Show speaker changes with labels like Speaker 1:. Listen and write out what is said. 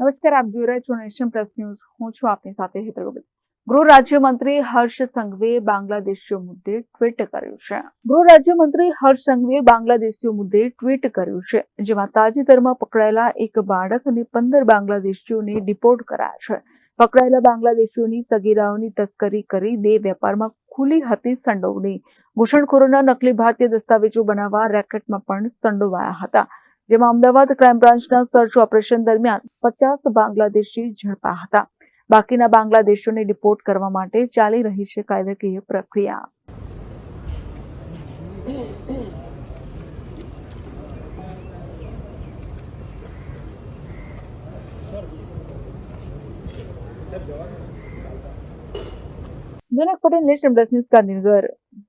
Speaker 1: નમસ્કાર, આપ જોઈ રહ્યા છો નેશન પ્લસ ન્યૂઝ. હું છું આપની સાથે હેતલ ગૃહ રાજ્યમંત્રી હર્ષ સંઘવીએ બાંગ્લાદેશીઓ મુદ્દે ટ્વીટ કર્યું છે. ગૃહ રાજ્યમંત્રી હર્ષ સંઘવીએ બાંગ્લાદેશીઓ મુદ્દે ટ્વીટ કર્યું છે, જેમાં તાજેતરમાં પકડાયેલા એક બાળક અને પંદર બાંગ્લાદેશીઓને ડિપોર્ટ કરાયા છે. પકડાયેલા બાંગ્લાદેશીઓની સગીરાઓની તસ્કરી કરી દે વેપારમાં ખુલી હતી સંડોવણી. ઘૂસણખોરોના નકલી ભારતીય દસ્તાવેજો બનાવવા રેકેટમાં પણ સંડોવાયા હતા. જેમાં અમદાવાદ ક્રાઇમ બ્રાન્ચના સર્ચ ઓપરેશન દરમિયાન પચાસ બાંગ્લાદેશી ઝડપાયા હતા બાકીના બાંગ્લાદેશીઓને ડિપોર્ટ કરવા માટે ચાલી રહી છે કાયદાકીય પ્રક્રિયા Janak Patel nation plus news Gandhinagar